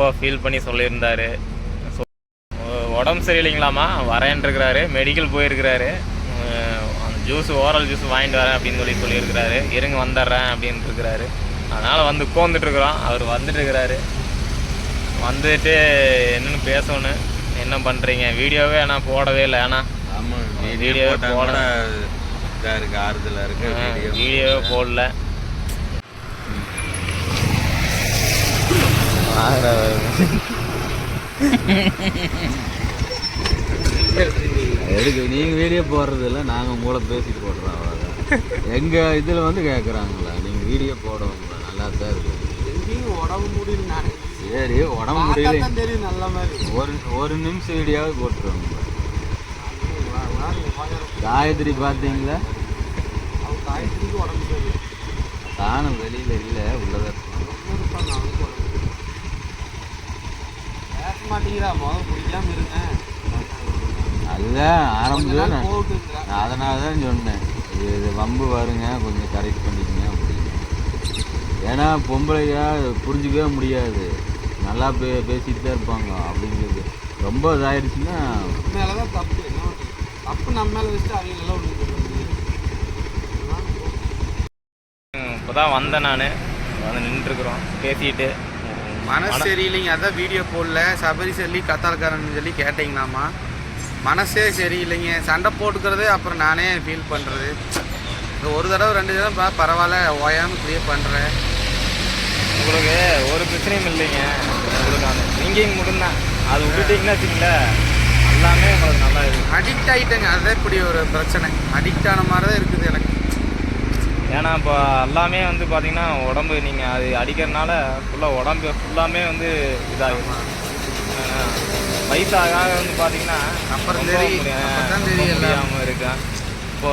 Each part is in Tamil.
ரொம்ப ஃபீல் பண்ணி சொல்லியிருந்தாரு. உடம்பு சரியில்லைங்களாமா வரேன் இருக்கிறாரு மெடிக்கல் போயிருக்கிறாரு ஜூஸ் ஓரல் ஜூஸ் வாங்கிட்டு வரேன் அப்படின்னு சொல்லி சொல்லியிருக்கிறாரு. இருங்க வந்துடுறேன் அப்படின்னு இருக்கிறாரு அதனால் வந்து உட்காந்துட்டு இருக்கிறோம் அவர் வந்துட்டு இருக்கிறாரு வந்துட்டு என்னன்னு பேசணும் என்ன பண்ணுறீங்க வீடியோவே ஆனால் போடவே இல்லை. ஏன்னா ஆமாம் வீடியோ போட- இதாக இருக்குது ஆறுதலாக இருக்குது வீடியோ வீடியோவே போடல. எதுக்கு நீங்கள் வீடியோ போடுறது இல்லை நாங்கள் மூளை பேசிட்டு போடுறோம் அவ்வளோதான் எங்கள் இதில் வந்து கேட்குறாங்களா நீங்கள் வீடியோ போடுவோங்களா? நல்லா தான் இருக்கு. உடம்பு முடியல சரி உடம்பு முடியல. தெரியும் நல்ல மாதிரி ஒரு ஒரு நிமிஷம் வீடியோவே போட்டுருவாங்க காயத்ரி பார்த்தீங்களா காயத்ரிக்கு உடம்பு தானும் வெளியில் இல்லை உள்ளதான் மாட்டேங்கிறா முதல் அதுதான் ஆரம்பத்தில் நான் அதனால தான் சொன்னேன். இது வம்பு வருங்க கொஞ்சம் கரெக்ட் பண்ணிக்கங்க அப்படின்னு. ஏன்னா பொம்பளையா புரிஞ்சிக்கவே முடியாது. நல்லா பே பேசிட்டு தான் இருப்பாங்க அப்படிங்கிறது. ரொம்ப இதாயிடுச்சுன்னா மேலதான் தப்பு. நம்ம மேல வச்சுட்டு அவங்க எல்லாம் ஒண்ணு இப்போ தான் வந்தேன் நான். வந்து நின்றுருக்குறோம். பேசிட்டு. மனசு சரியில்லைங்க அதான் வீடியோ போடல. சபரி சொல்லி கத்தால்காரன் சொல்லி கேட்டிங்களாமா மனசே சரியில்லைங்க. சண்டை போட்டுக்கிறதே அப்புறம் நானே ஃபீல் பண்ணுறது ஒரு தடவை ரெண்டு தடவை பரவாயில்ல ஓயாமல் இப்படியே பண்ணுறேன் உங்களுக்கு ஒரு பிரச்சனையும் இல்லைங்க. உங்களுக்கு அந்த சிங்கிங் மட்டும்தான். அது விட்டுட்டீங்கன்னா வச்சுங்களேன் எல்லாமே உங்களுக்கு நல்லா இருக்கு. அடிக்ட் ஆகிட்டேங்க அதுதான் இப்படி ஒரு பிரச்சனை. அடிக்ட் ஆன மாதிரி தான் இருக்குது எனக்கு. ஏன்னா இப்போ எல்லாமே வந்து பார்த்தீங்கன்னா உடம்பு நீங்கள் அது அடிக்கிறதுனால ஃபுல்லாக உடம்பு ஃபுல்லாமே வந்து இதாகும் வயசாக ஆக வந்து பார்த்தீங்கன்னா அப்புறம் ரொம்ப தெரியும். முடியா- அப்பதான் ரொம்ப தெரியும் எல்லாம். முடியாம இருக்கேன் இப்போ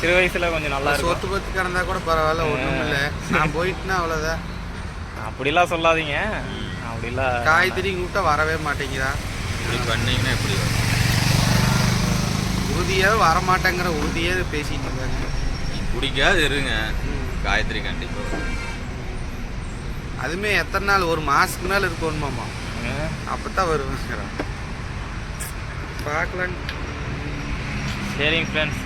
சிறு வயசுல கொஞ்சம் நல்லா இருக்கும். சொத்து பத்து கிடந்தா கூட பரவாயில்ல ஒன்றும் இல்லை. நான் போயிட்டுனா அவ்வளோதான் அப்படிலாம் சொல்லாதீங்க. அப்படிலாம் காய்கறி கூட்ட வரவே மாட்டேங்குதா இப்படி பண்ணீங்கன்னா எப்படி வரும்? உறுதியாக வரமாட்டேங்கிற உறுதியே பேசிட்டு இருக்காங்க. பிடிக்காது இருங்க. காயத்ரி கண்டிப்பாக. அதுமே எத்தனை நாள்? ஒரு மாசத்துக்கு மேல இருக்கணுமாமா அஹ் அப்பதான் வருவேங்கிறான் பார்க்கலாம் சரிங்க ஃப்ரெண்ட்ஸ்